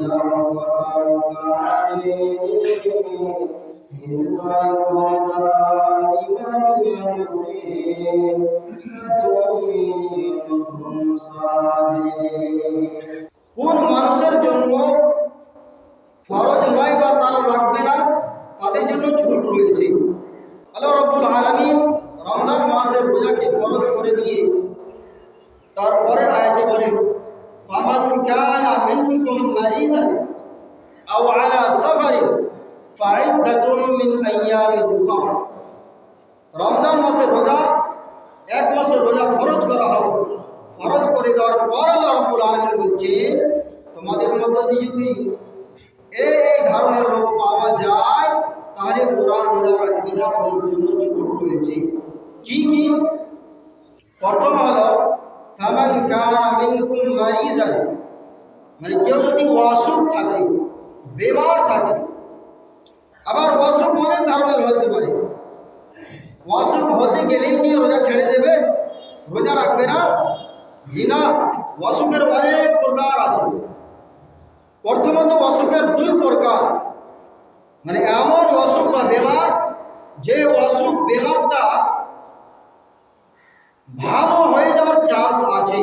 কোন মানুষের জন্য ফরজ নয় বা তারা লাগবে না, তাদের জন্য ছুট রয়েছে। আল্লাহ রব্বুল আলামিন রমজান মাসের রোজাকে ফরজ করে দিয়ে তারপরের আয়াতে বলেন ফামান কানা মিনকুম মারিদান আও আলা সাফারিন ফাইদ্দাতুম মিন আইয়ামিন উখরা রমজান মাসের রোজা, এক মাসের রোজা ফরজ করা হবে ফরজ করে দেওয়ার পর আল্লাহ রাব্বুল বলছে, তোমাদের মধ্যে যদি এই এই ধরনের লোক পাওয়া যায়, তাহলে ওরা রোজা রাখবে না জন্য কি কি? প্রথম হলো মানে কেউ যদি অসুখ থাকে, বেমার থাকে, আবার অসুখ অনেক ধরনের হতে পারে। অসুখ হতে গেলেই কি রোজা ছেড়ে দেবে? রোজা রাখবে না। জি অসুখের অনেক প্রকার আছে। প্রথমত অসুখের দুই প্রকার। মানে এমন অসুখ বা বেমার, যে অসুখ বেমারটা ভালো যাওয়ার চান্স আছে।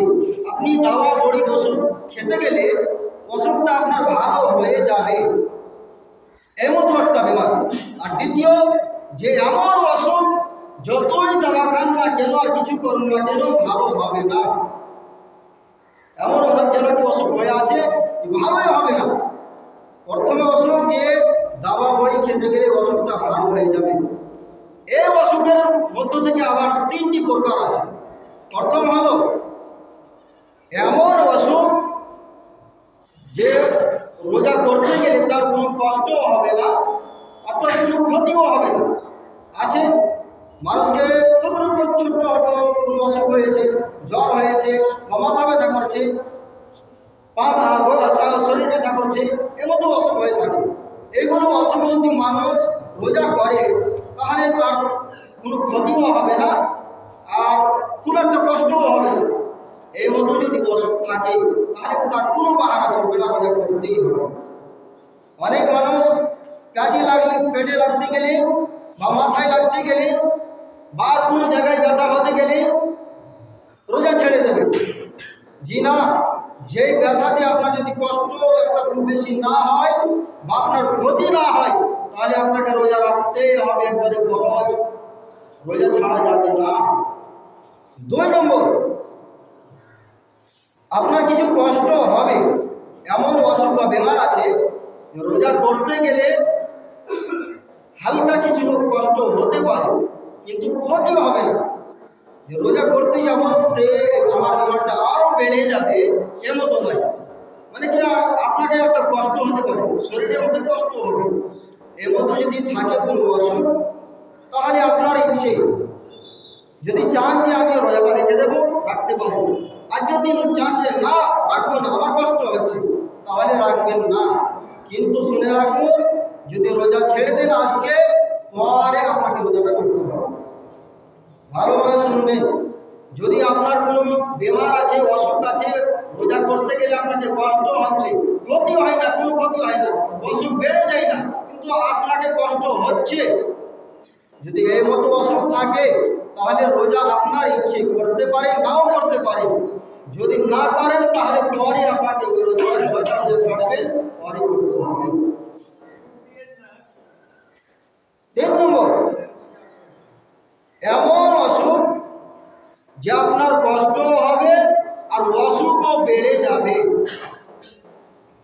আপনি দাওয়া বড়ি ওষুধ খেতে গেলে অসুখটা আপনার ভালো হয়ে যাবে। এমন একটা বেমার। আর দ্বিতীয়, যে এমন অসুখ যতই দাবা খান না কেন, আর কিছু করুন না কেন, ভালো হবে না। এমন অনেক যেন কি অসুখ হয়ে আছে, ভালোই হবে না। প্রথমে অসুখ যে দাবা বই খেতে গেলে অসুখটা ভালো হয়ে যাবে। এই অসুখের মধ্য থেকে আবার তিনটি প্রকার আছে। প্রথম হলো এমন অসুখ যে রোজা করতে গেলে তার কোনো কষ্টও হবে না, অর্থাৎ কোনো ক্ষতিও হবে না। আছে মানুষকে খুব রকম ছোট্ট কোনো অসুখ হয়েছে, জ্বর হয়েছে, মাথা ব্যথা করছে, পা শরীর ব্যথা করছে, এর মতো অসুখ হয়ে থাকে। এইগুলো অসুখ যদি মানুষ রোজা করে, তাহলে তার কোনো ক্ষতিও হবে না। আর খুব একটা কষ্টও হবে না। এই মতো যদি অসুখ থাকে, তাহলে তার কোনো বাহানা চলবে না রোজা করতেই হবে অনেক মানুষ পেটে লাগলে, পেটে লাগতে গেলে বা মাথায় লাগতে গেলে বা কোনো জায়গায় ব্যথা হতে গেলে রোজা ছেড়ে দেবে। জি না, যেই ব্যথাতে আপনার যদি কষ্ট একটা খুব বেশি না হয় বা আপনার ক্ষতি না হয়, তাহলে আপনাকে রোজা রাখতেই হবে একবারে খরচ রোজা ছাড়া যাবে না। দুই নম্বর, আপনার কিছু কষ্ট হবে, এমন অসুখ বা বেমার আছে, রোজা করতে গেলে হালকা কিছু কষ্ট হতে পারে, কিন্তু ক্ষতি হবে না। রোজা করতে যাব সে, আমার বেমারটা আরও বেড়ে যাবে এমতো নয়। মানে কি আপনাকে একটা কষ্ট হতে পারে, শরীরের মধ্যে কষ্ট হবে। মধ্যে যদি থাকে কোনো অসুখ, তাহলে আপনার ইচ্ছে যদি চান যে আমি রোজাটা রেখে দেবো, রাখতে পারব। আর যদি চান যে না, রাখব না, আমার কষ্ট হচ্ছে, তাহলে রাখবেন না। কিন্তু শুনে রাখুন, যদি রোজা ছেড়ে দেন আজকে, পরে আপনাকে রোজাটা করতে হবে। ভালোভাবে শুনবেন। যদি আপনার কোনো বেমার আছে, অসুখ আছে, রোজা করতে গেলে আপনাকে কষ্ট হচ্ছে, ক্ষতি হয় না, কোনো ক্ষতি হয় না, অসুখ বেড়ে যায় না, কিন্তু আপনাকে কষ্ট হচ্ছে। যদি এই মতো অসুখ থাকে তাহলে রোজা আপনার ইচ্ছে করতে পারে, নাও করতে পারে। যদি না করেন, তাহলে পরে আপনাকে ওই রোজা রোজা রোজা ছাড়বেন পরে করতে হবে। তিন নম্বর, এমন অসুখ যে আপনার কষ্ট হবে আর অসুখও বেড়ে যাবে।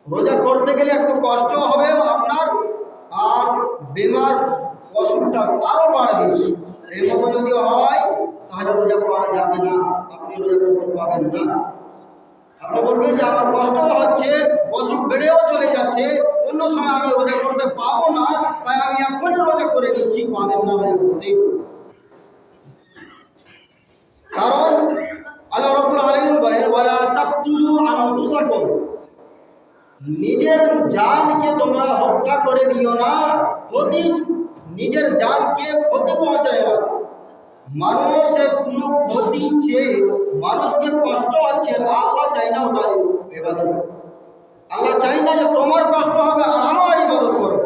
রোজা করতে গেলে একটু কষ্ট হবে আপনার, আর বেমার অসুখটা আরও বাড়বে। মতো যদি হয়, তাহলে রোজা করা যাবে না। আপনি রোজা করতে পারবেন না। আপনি বলবেন যে, আমার কষ্ট হচ্ছে অসুখ বেড়েও চলে যাচ্ছে, অন্য সময় আমি রোজা করতে পাবো না, তাই আমি এখনই রোজা করে নিচ্ছি, পাবেন না রোজা করতে কারণ আল্লাহ রব্বুল আলামিন বলেন, ওয়ালা তাকতুলু আনফুসাকুম। নিজের জানকে তোমরা হত্যা করে দিও না ক্ষতি নিজের জানকে ক্ষতি পৌঁছায় না। মানুষের কোনো ক্ষতি চেয়ে মানুষকে কষ্ট হচ্ছে, আল্লাহ চাই না ওটা এবাদত আল্লাহ চাই না যে তোমার কষ্ট হোক আর আমার ইবাদত করো।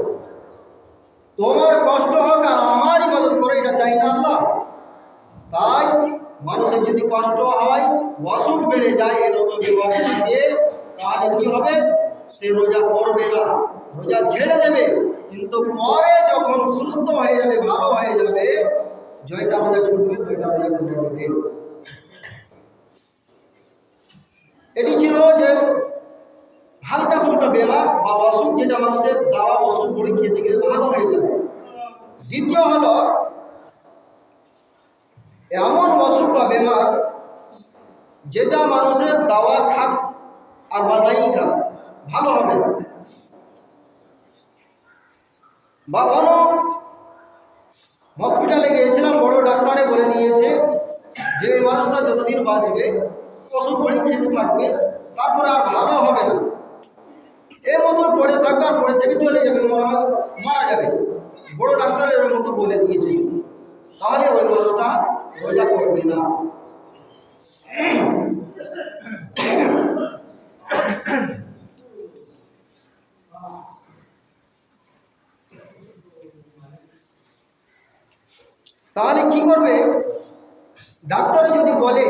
তোমার কষ্ট হোক আর আমার ইবাদত করো, এটা চাই না আল্লাহ। তাই মানুষের যদি কষ্ট হয়, অসুখ বেড়ে যায় বিমানে থাকে তাহলে কি হবে? সে রোজা করবে না। রোজা ছেড়ে দেবে। কিন্তু পরে যখন সুস্থ হয়ে যাবে, ভালো হয়ে যাবে, জয়টা রোজা ছুটবে জয়টা রোজা করে দেবে এটি ছিল যে হালকা ফুলকা বেমার বা অসুখ যেটা মানুষের দাওয়া ওষুধ পরে খেতে গেলে ভালো হয়ে যাবে। দ্বিতীয় হল, এমন অসুখ বা বেমার যেটা মানুষের দাওয়া খাক আর বানাই খাক, ভালো হবে না। বা অনেক হসপিটালে গিয়েছিলাম, বড় ডাক্তারে বলে দিয়েছে যে এই মানুষটা যতদিন বাঁচবে পড়ে খেতে থাকবে, তারপরে আর ভালো হবে না। এর মতো পড়ে থাকবে পড়ে থেকে চলে যাবে, মনে মারা যাবে। বড় ডাক্তারের মতো বলে দিয়েছে। তাহলে ওই মানুষটা রোজা করবে না। তাহলে কি করবে? ডাক্তারে যদি বলে,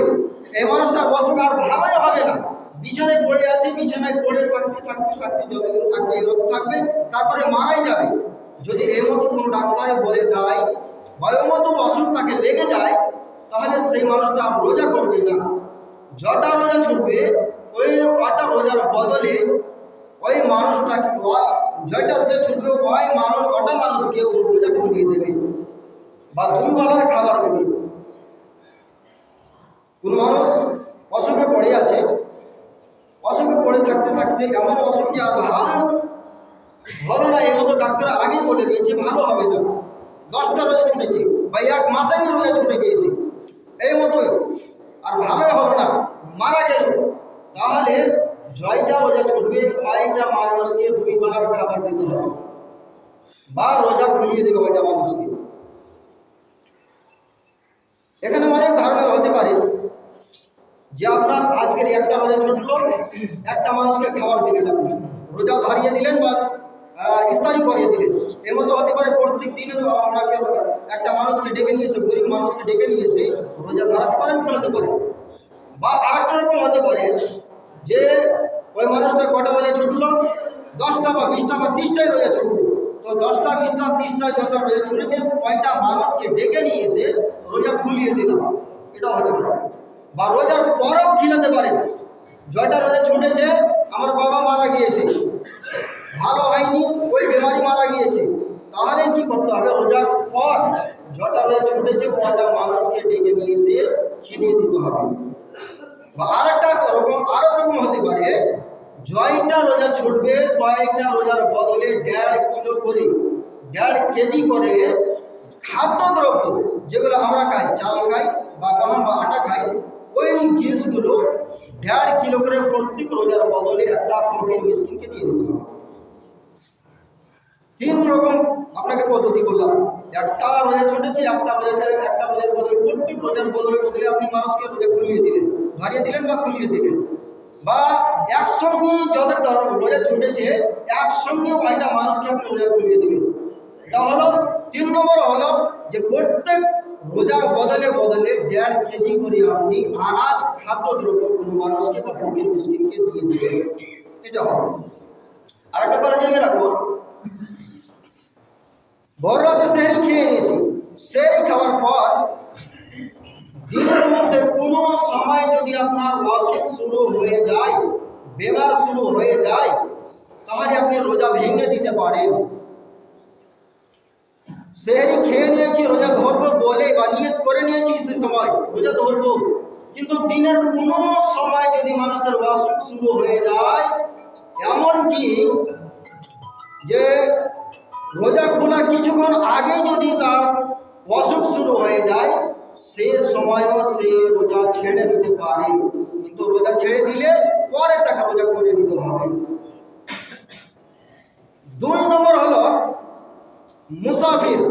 এই মানুষটার অসুখ আর ভালোই হবে না। বিছানায় পড়ে আছে বিছানায় পড়ে থাকতে থাকতে থাকতে, যতদিন থাকবে এরকম থাকবে, তারপরে মারাই যাবে। যদি এই মতো কোনো ডাক্তারে বলে দেয় ওই মতো অসুখ তাকে লেগে যায়, তাহলে সেই মানুষটা রোজা করবে না। যটা রোজা ছুটবে, ওই কটা রোজার বদলে ওই মানুষটাকে জয়টা রোজা ছুটবে, ওই মানুষ, ওটা মানুষকে ও রোজা করিয়ে দেবে। বা দুই বেলার খাবার দেবে কোন মানুষ অসুখে পড়ে আছে, অসুখে পড়ে থাকতে থাকতে এমন অসুখ কি আর ভালো? ভালো না এমন ডাক্তার আগেই বলে দিয়েছে, ভালো হবে না। দশটা রোজা ছুটেছে বা এক মাসের রোজা ছুটে গিয়েছে। এই মতোই। আর ভালোই হলো না মারা গেল তাহলে জয়টা রোজা ছুটবে কয়েকটা মানুষকে দুই বেলার খাবার দিতে হবে বা রোজা খুলিয়ে দেবে ওইটা মানুষকে এখানে অনেক ধারণা হতে পারে যে আপনার আজকের একটা রোজা ছুটলো একটা মানুষকে খাবার দিলেন আপনি ধরিয়ে দিলেন বা ইফতারি করিয়ে দিলেন। এর মতো হতে পারে প্রত্যেক দিনে আপনাকে একটা মানুষকে ডেকে নিয়েছে গরিব মানুষকে ডেকে নিয়েছে রোজা ধরাতে পারেন ফেলতে পারেন বা আরেকটা রকম হতে পারে যে ওই মানুষটা কটা রোজা ছুটলো? দশটা বা বিশটা বা তিরিশটাই রোজা ছুটবে তো দশটা, বিশটা তিরিশটা যতটা রোজা ছুটেছে, কয়টা মানুষকে ডেকে নিয়ে এসে রোজা খুলিয়ে দিলাম এটা হতে পারে। বা রোজার পরেও খিলাতে পারে। জয়টা রোজা ছুটেছে, আমার বাবা মারা গিয়েছে। ভালো হয়নি, ওই বেমারি মারা গিয়েছে। তাহলে কি করতে হবে রোজার পর? রোজা ছুটেছে ওটা মানুষকে ডেকে নিয়ে এসে খিলিয়ে দিতে হবে। বা আরেকটা রকম, আরও রকম হতে পারে, জয়টা রোজা ছুটবে, কয়েকটা রোজার বদলে দেড় কিলো করে, দেড় কেজি করে খাদ্যদ্রব্য যেগুলো আমরা খাই, চাল খাই বা গম বা আটা খাই, ওই জিনিসগুলো দেড় কিলো করে প্রত্যেক রোজার বদলে একটা প্রোটিন মিসকিনকে দিয়ে দিতে হবে। তিন রকম আপনাকে পদ্ধতি বললাম। একটা রোজা ছুটেছে, একটা রোজা একটা রোজার বদলে, প্রত্যেক রোজার বদলে বদলে আপনি মানুষকে রোজা খুলিয়ে দিলেন ধরিয়ে দিলেন বা খুলিয়ে দিলেন। বা একসঙ্গে যতটা রোজা ছুটেছে, একসঙ্গে ওইটা মানুষকে আপনি রোজা খুলিয়ে দিলেন? এটা হলো তিন নম্বর হলো যে প্রত্যেক রোজার বদলে বদলে দেড় কেজি করে আপনি আনাজ খাদ্যদ্রব্য কোনো মানুষকে বা ফকির মিসকিনকে দিয়ে দিবেন। এটা হলো আর একটা কথা জেনে রাখুন ভোর রাতে সেহরি খেয়ে নিয়েছি। সেহরি খাওয়ার পর দিনের মধ্যে কোনো সময় যদি আপনার অসুখ শুরু হয়ে যায় বেমার শুরু হয়ে যায়, তাহলে আপনি রোজা ভেঙে দিতে পারেন। সেহরি খেয়ে নিয়েছি, রোজা ধরবো বলে বা নিয়ত করে নিয়েছি সে সময়। রোজা ধরবো। কিন্তু দিনের কোনো সময় যদি মানুষের অসুখ শুরু হয়ে যায়, এমনকি যে রোজা খোলার কিছুক্ষণ আগে যদি তার অসুখ শুরু হয়ে যায়, সে সময়ও সে রোজা ছেড়ে দিতে পারে। কিন্তু রোজা ছেড়ে দিলে পরে তাকে রোজা করে দিতে হবে। দুই নম্বর হলো মুসাফির।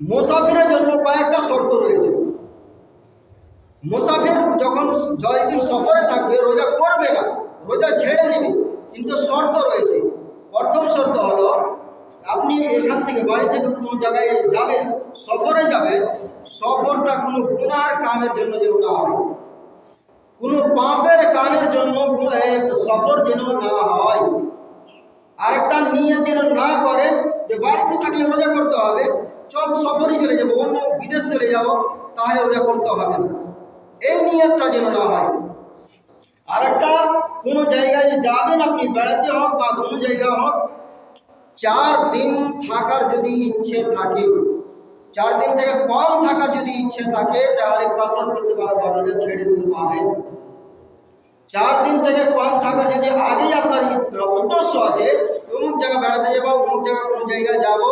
মুসাফিরের জন্য কয়েকটা শর্ত রয়েছে। মুসাফির যখন জয়দিন সফরে থাকবে, রোজা করবে না, রোজা ছেড়ে দেবে, কিন্তু শর্ত রয়েছে। প্রথম শর্ত হলো, আপনি এখান থেকে বাড়ি থেকে কোনো জায়গায় যাবেন, সফরে যাবেন, সফরটা কোনো গুনার কামের জন্য যেন না হয়। কোনো পাপের কামের জন্য সফর যেন না হয়। আরেকটা নিয়ে যেন না করে, যে বাড়িতে থাকলে রোজা করতে হবে, চল সফরে চলে যাব, অন্য বিদেশ চলে যাব, তাহলে রোজা করতে হবে না। এই নিয়তটা যেন না হয়। আরেকটা, কোনো জায়গায় যাবেন আপনি, বেড়াতে হোক বা কোনো জায়গা হোক, চার দিন থাকার যদি ইচ্ছে থাকে, চার দিন থেকে কম থাকার যদি ইচ্ছে থাকে, তাহলে কসর করতে পারবে রোজা ছেড়ে দিতে পারবেন চার দিন থেকে কম থাকার যদি আগেই আপনার উদ্দেশ্য আছে অমুক জায়গা বেড়াতে যাব, অমুক জায়গা কোনো জায়গায় যাব,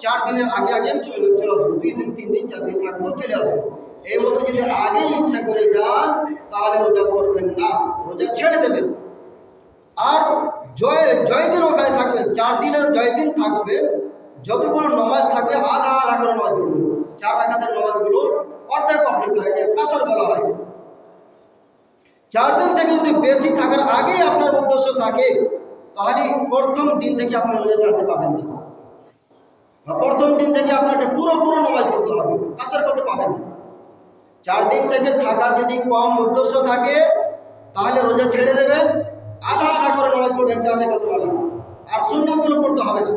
চার দিনের আগে আগে আমি চলে চলে আসব। দুই দিন, তিন দিন, চার দিন থাকব, চলে আসব। এই মতো যদি আগেই ইচ্ছা করে যান, তাহলে রোজা করবেন না। রোজা ছেড়ে দেবেন। আর জয় জয় দিন ওখানে থাকবে, চার দিনের জয় দিন থাকবে। যতগুলো নমাজ থাকবে, আধা আধা করে নমাজ পড়বে। চার রাখাতের নমাজগুলো অর্ধেক অর্ধেক করে যে কাসার বলা হয়। চার দিন থেকে যদি বেশি থাকার আগেই আপনার উদ্দেশ্য থাকে তাহলে প্রথম দিন থেকে আপনি রোজা ছাড়তে পাবেন না। প্রথম দিন থেকে আপনাকে পুরো পুরো নামাজ পড়তে হবে কাসার করতে পাবেন না। চার দিন থেকে থাকার যদি কম উদ্দেশ্য থাকে তাহলে রোজা ছেড়ে দেবেন আধা আধা করে নামাজ পড়বেন চার রেখাত ভালো আর সুন্নাতগুলো পড়তে হবে না।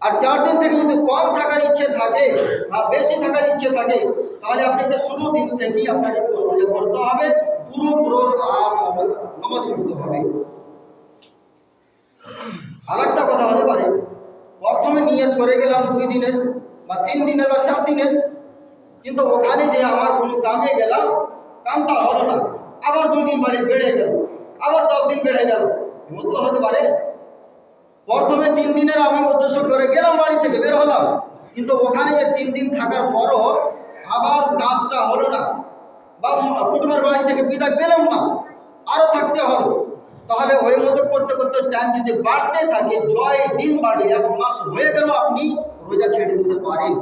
আর চার দিন থেকে যদি কম থাকার ইচ্ছে থাকে বা বেশি থাকার ইচ্ছে থাকে তাহলে আপনাকে শুরু দিন থেকেই আপনাকে রোজা করতে হবে। পুরো পুরো নামাজ পড়তে হবে। আরেকটা কথা হতে পারে, প্রথমে নিয়ত করে গেলাম দুই দিনের বা তিন দিনের বা চার দিনের, কিন্তু ওখানে যে আমার কোনো কামে গেলাম, কামটা হলো না। আবার দুই দিন বাড়ি বেড়ে গেল, আবার দশ দিন বেড়ে গেল। এমন তো হতে পারে, প্রথমে তিন দিনের আমি উদ্দেশ্য করে গেলাম বাড়ি থেকে বের হলাম, কিন্তু ওখানে যে তিন দিন থাকার পরও আবার কাজটা হলো না। বা কুটুমের বাড়ি থেকে বিদায় পেলাম না। আরও থাকতে হলো তাহলে ওই মতো করতে করতে টাইম যদি বাড়তে থাকে, জয় দিন বাড়ে, এক মাস হয়ে গেল আপনি রোজা ছেড়ে দিতে পারেন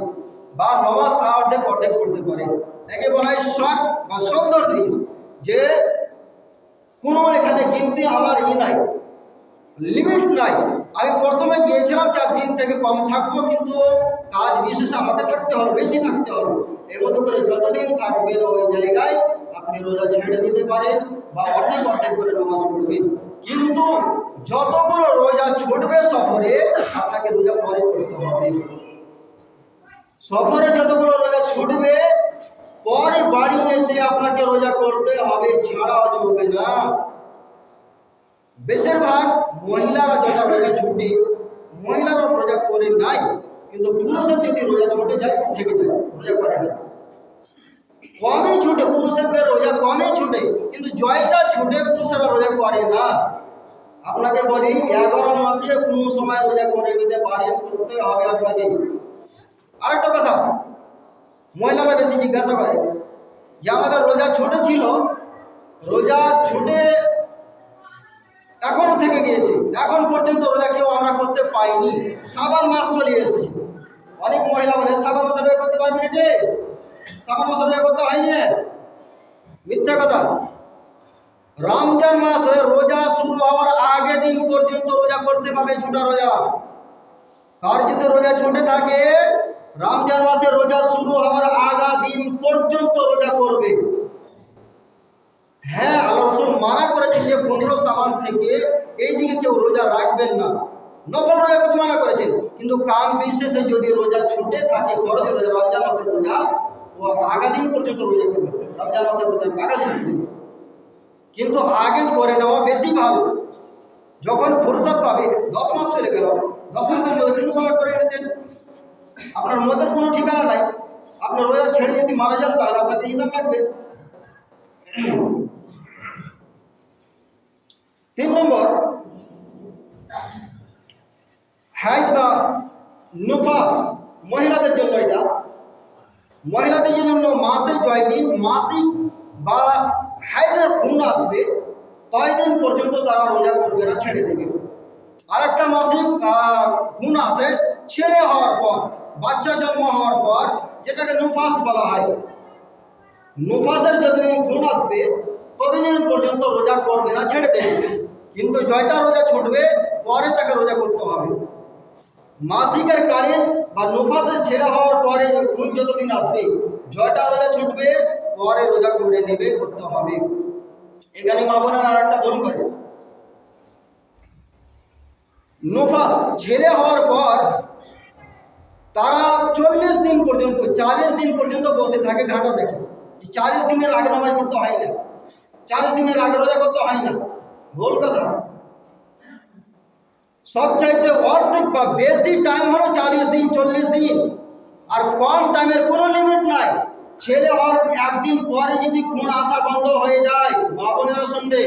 বা নমাজ অর্ধেক অর্ধেক করতে পারেন। একে বলা হয় শখ বা সুন্দর জিনিস যে কোনো এখানে কিন্তু আমার ই নাই লিমিট নাই। আমি প্রথমে গিয়েছিলাম, চার দিন থেকে কম থাকব, কিন্তু কাজ বিশেষে আমাকে থাকতে হবে, বেশি থাকতে হবে। এর মতো করে যতদিন থাকবেন ওই জায়গায়, আপনি রোজা ছেড়ে দিতে পারেন বা অর্ধেক অর্ধেক করে নামাজ পড়বেন। কিন্তু যতগুলো রোজা ছুটবে সফরে, আপনাকে রোজা পরে করতে হবে। সফরে যতগুলো রোজা ছুটবে, পরে বাড়ি এসে আপনাকে রোজা করতে হবে, ছাড়াও চলবে না। বেশিরভাগ মহিলারা যেটা রোজা ছুটে মহিলারা রোজা করে নাই। কিন্তু পুরুষের যদি রোজা ছুটে যায়, থেকে যায়, রোজা করে না। কমই ছুটে পুরুষের রোজা কমই ছুটে, কিন্তু জয়টা ছুটে পুরুষেরা রোজা করে না। আপনাকে বলি, এগারো মাসে কোনো সময় রোজা করে নিতে পারেন করতে হবে আপনাকে আরেকটা কথা, মহিলারা বেশি জিজ্ঞাসা করে যে, আমাদের রোজা ছোট ছিল, রোজা ছুটে এখনও থেকে গিয়েছে, এখন পর্যন্ত রোজা কেউ আমরা করতে পাইনি। সাবান মাস চলে এসেছে। অনেক মহিলা বলে সাবান মাসে রোজা করতে পারবি রে সাবান মাসে রোজা করতে হয়নি। মিথ্যা কথা। রমজান মাস হয়ে রোজা শুরু হওয়ার আগে দিন পর্যন্ত রোজা করতে পারবে ছোটা রোজা। তার যদি রোজা ছুটে থাকে, রমজান মাসে রোজা শুরু হওয়ার আগা দিন পর্যন্ত রোজা করবে। হ্যাঁ আল্লাহ রসুল মানা করেছেন যে পনেরো সাবান থেকে এই দিকে কেউ রোজা রাখবেন না। নকল রোজা করতে মানা করেছেন কিন্তু কাম বিশেষে যদি রোজা ছুটে থাকে, ফরজ রোজা, রমজান মাসের রোজা, ও আগা দিন পর্যন্ত রোজা করবে। রমজান মাসের রোজা আগা কিন্তু আগে করে নেওয়া বেশি ভালো। যখন ফুরসত পাবে, দশ মাস চলে গেল। দশ মাসের মধ্যে কোনো সময় করে নিতেন আপনার মদের কোনো ঠিকানা নাই। আপনার রোজা ছেড়ে যদি মারা যান, তাহলে আপনাকে হিসাব লাগবে। তিন নম্বর হাইজ বা নুফাস, মহিলাদের জন্য এটা। মহিলাদের জন্য মাসে জয়দিন মাসিক বা হাইজের খুন আসবে কয়দিন পর্যন্ত তারা রোজা করবে না, ছেড়ে দেবে। আর একটা মাসিক খুন আসে, ছেলে হওয়ার পর, বাচ্চা জন্ম হওয়ার পর, যেটাকে নুফাস বলা হয়। নুফাসের যতদিন খুন আসবে ততদিন পর্যন্ত রোজা করবে না, ছেড়ে দেবে। কিন্তু জয়টা রোজা ছুটবে, পরে তাকে রোজা করতে হবে। মাসিকের কালীন বা নোফাসের ছেলে হওয়ার পরে খুন যতদিন আসবে, জয়টা রোজা ছুটবে, পরে রোজা করে নেবে, করতে হবে। এখানে মা বোনেরা আর একটা ভুল করে। নোফাস ছেড়ে হওয়ার পর তারা চল্লিশ দিন পর্যন্ত চালিশ দিন পর্যন্ত বসে থাকে ঘাটা দেখে। চালিশ দিনের আগে নামাজ পড়তে হয় না। চালিশ দিনের আগে রোজা করতে হয় না। ভুল কথা। সবচাইতে অর্ধেক বা বেশি টাইম হলো চালিশ দিন চল্লিশ দিন। আর কম টাইমের কোনো লিমিট নাই। ছেলে হওয়ার একদিন পরে যদি খুন আসা বন্ধ হয়ে যায় মা বোনেরা শুনবে।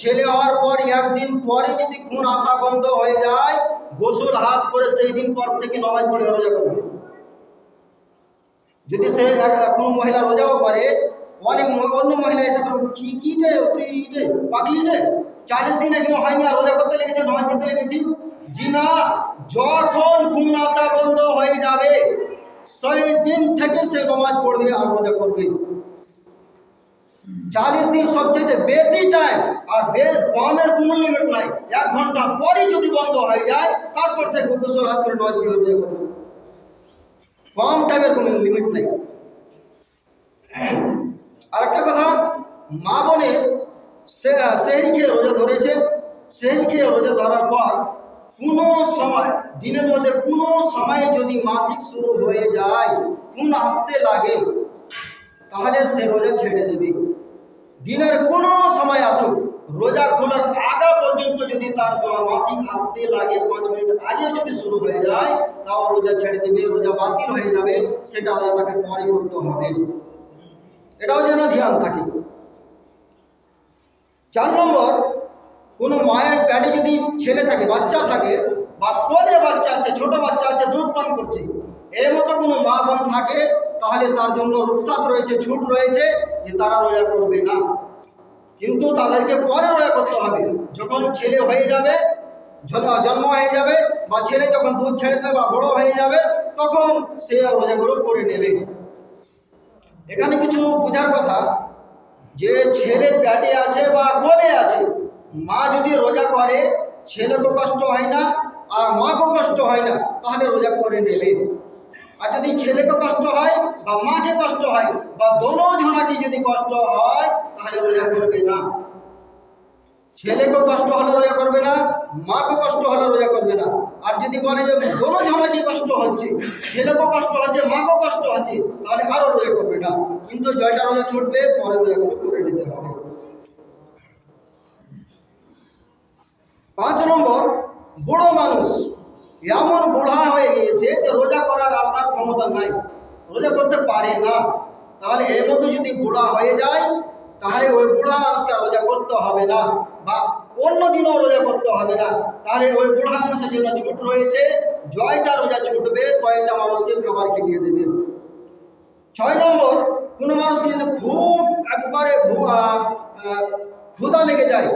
ছেলে হওয়ার পর একদিন পরে যদি খুন আসা বন্ধ হয়ে যায় গোসল হাত করে সেই দিন পর থেকে নমাজ পড়ে রোজা করবে। যদি সে কোনো মহিলা রোজাও করে অনেক অন্য মহিলা এসে বলবে, কি কি রে? তুই রে? পাগলি রে? চালিশ দিন এখনও হয়নি আর রোজা করতে লেগেছে নামাজ পড়তে লেগেছি? জি না যখন ঘুম আসা বন্ধ হয়ে যাবে, সেই দিন থেকে সে নামাজ পড়বে, আর রোজা করবে। চালিশ দিন সবচেয়ে বেশি টাইম আর বেশ কমের কোনো লিমিট নাই। এক ঘণ্টা পরই যদি বন্ধ হয়ে যায়, তারপর থেকে গোসল হাত করে নয় রোজা করবে কম টাইমের কোনো লিমিট নেই। আরেকটা কথা, মা বোনের সেহরি খেয়ে রোজা ধরেছে। খেয়ে রোজা ধরার পর কোনো সময়, দিনের মধ্যে কোনো সময়ে যদি মাসিক শুরু হয়ে যায়, কোন আসতে লাগে, তাহলে সে রোজা ছেড়ে দেবে। দিনের কোনো সময় আসুক রোজা খোলার আগা পর্যন্ত যদি তার মাসিক আসতে লাগে, পাঁচ মিনিট আগে যদি শুরু হয়ে যায়, তাও রোজা ছেড়ে দেবে, রোজা বাতিল হয়ে যাবে, সেটা রোজা তাকে পরে করতে হবে। এটাও যেন ধ্যান থাকে। চার নম্বর কোনো মায়ের প্যাডে যদি ছেলে থাকে, বাচ্চা থাকে, বা কোলে বাচ্চা আছে, ছোট বাচ্চা আছে, দুধ পান করছে, এর মতো কোনো মা বোন থাকে, তাহলে তার জন্য রুকসাত রয়েছে, ছুট রয়েছে, যে তারা রোজা করবে না। কিন্তু তাদেরকে পরে রোজা করতে হবে। যখন ছেলে হয়ে যাবে জন্ম হয়ে যাবে, বা ছেলে যখন দুধ ছেড়ে দেবে, বা বড় হয়ে যাবে, তখন সে রোজাগুলো করে নেবে। এখানে কিছু বোঝার কথা, যে ছেলে প্যাটে আছে বা গোলে আছে মা যদি রোজা করে, ছেলেকে কষ্ট হয় না, আর মাকেও কষ্ট হয় না, তাহলে রোজা করে নেবে। আর যদি ছেলেকে কষ্ট হয়, বা মাকে কষ্ট হয়, বা দোনো জনাকে যদি কষ্ট হয়, তাহলে রোজা করবে না। ছেলেকেও কষ্ট হলে রোজা করবে না, মাকেও কষ্ট হলে রোজা করবে না। আর যদি বলে যে দোনো জনাকে কষ্ট হচ্ছে, ছেলেকেও কষ্ট হচ্ছে, মাকেও কষ্ট হচ্ছে, তাহলে আরও রোজা করবে না। কিন্তু জয়টা রোজা ছুটবে পরে রোজাগুলো করে নিতে হবে। পাঁচ নম্বর, বুড়ো মানুষ। এমন বুড়া হয়ে গিয়েছে যে রোজা করার আপনার ক্ষমতা নাই। রোজা করতে পারে না। তাহলে এর মতো যদি বুড়া হয়ে যায়, তাহলে ওই বুড়া মানুষকে রোজা করতে হবে না। বা অন্য দিনও রোজা করতে হবে না। তাহলে ওই বুড়া মানুষের জন্য ছুট রয়েছে। জয়টা রোজা ছুটবে কয়েকটা মানুষকে খাবার খেলিয়ে দেবে। ছয় নম্বর, কোনো মানুষ যদি খুব একবারে ক্ষুধা লেগে যায়।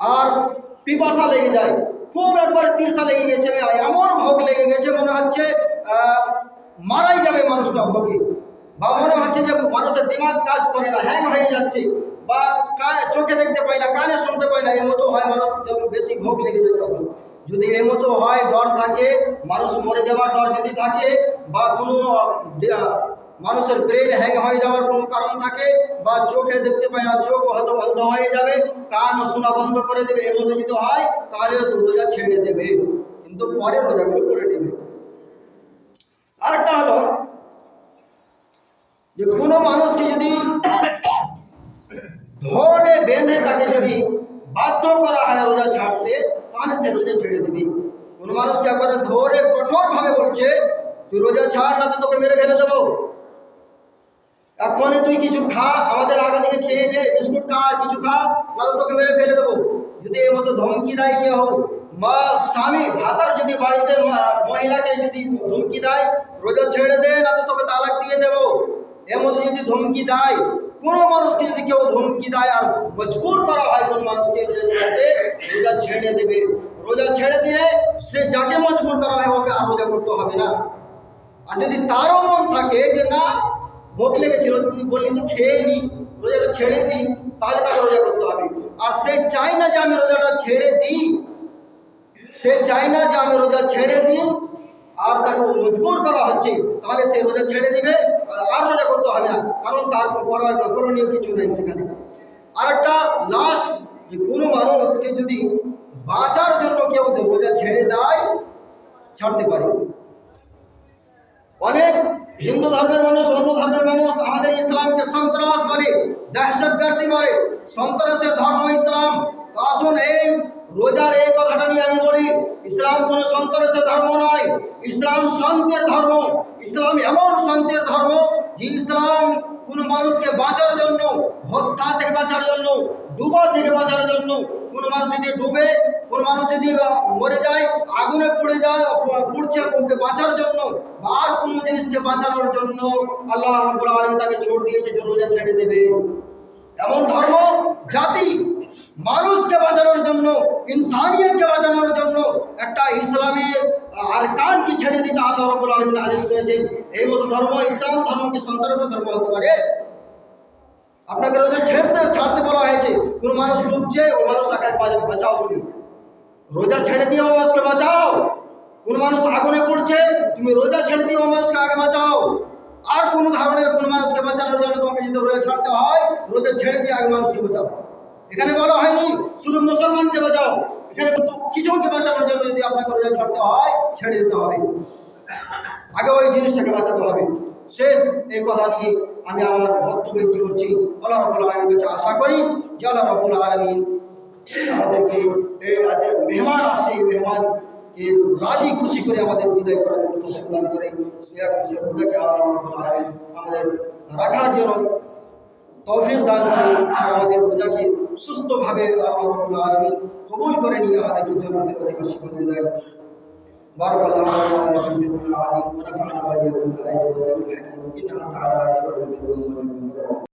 আর পিপাসা লেগে যায়। খুব একবার তৃষা লেগে গেছে এমন ভোগ লেগে গেছে মনে হচ্ছে মারাই যাবে মানুষটা ভোগে। বা মনে হচ্ছে যে মানুষের দিমাগ কাজ করে না, হ্যাং হয়ে যাচ্ছে। বা চোখে দেখতে পাই না, কানে শুনতে পাই না এর মতো হয় মানুষ যখন বেশি ভোগ লেগে যায় তখন। যদি এর মতো হয়, ডর থাকে, মানুষ মরে যাওয়ার ডর যদি থাকে, বা কোনো মানুষের ব্রেন হ্যাং হয়ে যাওয়ার কোনো কারণ থাকে বা চোখে দেখতে পায় না, চোখ হয়তো বন্ধ হয়ে যাবে, কান শোনা বন্ধ করে দেবে এর মধ্যে যদি হয়, তাহলে রোজা ছেড়ে দেবে। কিন্তু পরে রোজাগুলো করে নেবে। আরেকটা হলো যে কোনো মানুষকে যদি ধরে বেঁধে তাকে যদি বাধ্য করা হয় রোজা ছাড়তে, তাহলে সে রোজা ছেড়ে দিবি। কোনো মানুষকে একবারে ধরে কঠোরভাবে বলছে, তুই রোজা ছাড় না তোকে মেরে ফেলে দেবো। এখনই তুই কিছু খা, আমাদের আগে থেকে খেয়ে নে, বিস্কুট খা, কিছু খা নাহলে তোকে মেরে ফেলে দেবো। যদি এর মতো ধমকি দেয় কেউ, মা, স্বামী, ভাতার যদি বাড়িতে মহিলাকে যদি ধমকি দেয়, রোজা ছেড়ে দে, না তো তোকে তালাক দিয়ে দেবো। এর মধ্যে যদি ধমকি দেয়, কোনো মানুষকে যদি কেউ ধমকি দেয়, আর মজবুর করা হয় কোন মানুষকে, রোজা ছেড়ে রোজা ছেড়ে দেবে। রোজা ছেড়ে দিলে সে যাকে মজবুর করা হয়, ওকে আর রোজা করতে হবে না। আর যদি তারও মন থাকে যে না ভোগ লেগেছিল তুমি বললি তো খেয়ে নি, রোজাটা ছেড়ে দিই, তাহলে তাকে রোজা করতে হবে। আর সে চাই না যে আমি রোজাটা ছেড়ে দিই। সে চাই না যে আমি রোজা ছেড়ে দিই, আর তাকে মজবুর করা হচ্ছে, তাহলে সে রোজা ছেড়ে দিবে, আর রোজা করতে হবে না, কারণ তার করার করণীয় কিছু নেই সেখানে। আর একটা লাস্ট যে কোনো মানুষকে যদি বাঁচার জন্য কেউ রোজা ছেড়ে দেয়, ছাড়তে পারে। অনেক হিন্দু ধর্মের মানুষ অন্য ধর্মের মানুষ আমাদের ইসলামকে সন্ত্রাস বলে দহশতগর্দি বলে, সন্ত্রাসের ধর্ম ইসলাম। আসুন এই রোজার এই কথাটা নিয়ে আমি বলি, ইসলাম কোনো সন্ত্রাসের ধর্ম নয়, ইসলাম শান্তির ধর্ম। ইসলাম এমন শান্তির ধর্ম যে ইসলাম কোনো মানুষকে বাঁচার জন্য, হত্যা থেকে বাঁচার জন্য, ডুবা থেকে বাঁচার জন্য কোনো মানুষ যদি ডুবে, কোনো মানুষ যদি মরে যায়, আগুনে পড়ে যায় পুড়ছে ওকে বাঁচার জন্য, বা আর কোনো জিনিসকে বাঁচানোর জন্য আল্লাহ রাব্বুল আলামিন তাকে ছোট দিয়েছে রোজা ছেড়ে দেবে। এমন ধর্ম, জাতি, মানুষকে বাঁচানোর জন্য, ইনসানিয়তকে বাঁচানোর জন্য একটা ইসলামের আর কানকে ছেড়ে দিতে আল্লাহ রাব্বুল আলামিন আদেশ করেছেন। এই মতো ধর্ম, ইসলাম ধর্ম কি ধর্ম হতে পারে? আপনাকে রোজা ছেড়তে ছাড়তে বলা হয়েছে। কোন মানুষ ডুবছে, ও মানুষটাকে বাঁচা- বাঁচাও তুমি রোজা ছেড়ে দিয়ে ও মানুষকে বাঁচাও। কোন মানুষ আগুনে পড়ছে, তুমি রোজা ছেড়ে দিয়ে ও মানুষকে আগে বাঁচাও। আর কোন ধরনের কোন মানুষকে বাঁচানোর জন্য তোমাকে যদি রোজা ছাড়তে হয়, রোজা ছেড়ে দিয়ে আগে মানুষকে বাঁচাও। এখানে বলা হয়নি, শুধু মুসলমানকে বাঁচাও। এখানে কিছুকে বাঁচানোর জন্য যদি আপনাকে রোজা ছাড়তে হয়, ছেড়ে দিতে হবে। আগে ওই জিনিসটাকে বাঁচাতে হবে। শেষ এই কথা নিয়ে আমি আমার বক্তব্য কি করছি। আল্লাহ রাব্বুল আলামিনের কাছে আশা করি যে আল্লাহ রাব্বুল আলামিন আমাদেরকে এই মেহমান আসছে, এই মেহমানকে রাজি খুশি করে আমাদের বিদায় করার জন্য তৌফিক দান করে সেরকম সে রোজাকে আল্লাহ রাব্বুল আলামিন আমাদের রাখার জন্য তৌফিক দান করে আর আমাদের রোজাকে সুস্থভাবে আল্লাহ আলামিন কবুল করে নিয়ে আমাদেরকে জান্নাতের অধিবাসী করে দেয়। بارك الله لنا في العظيم ونفعنا واياكم بالايه والحكيم إنه تعالى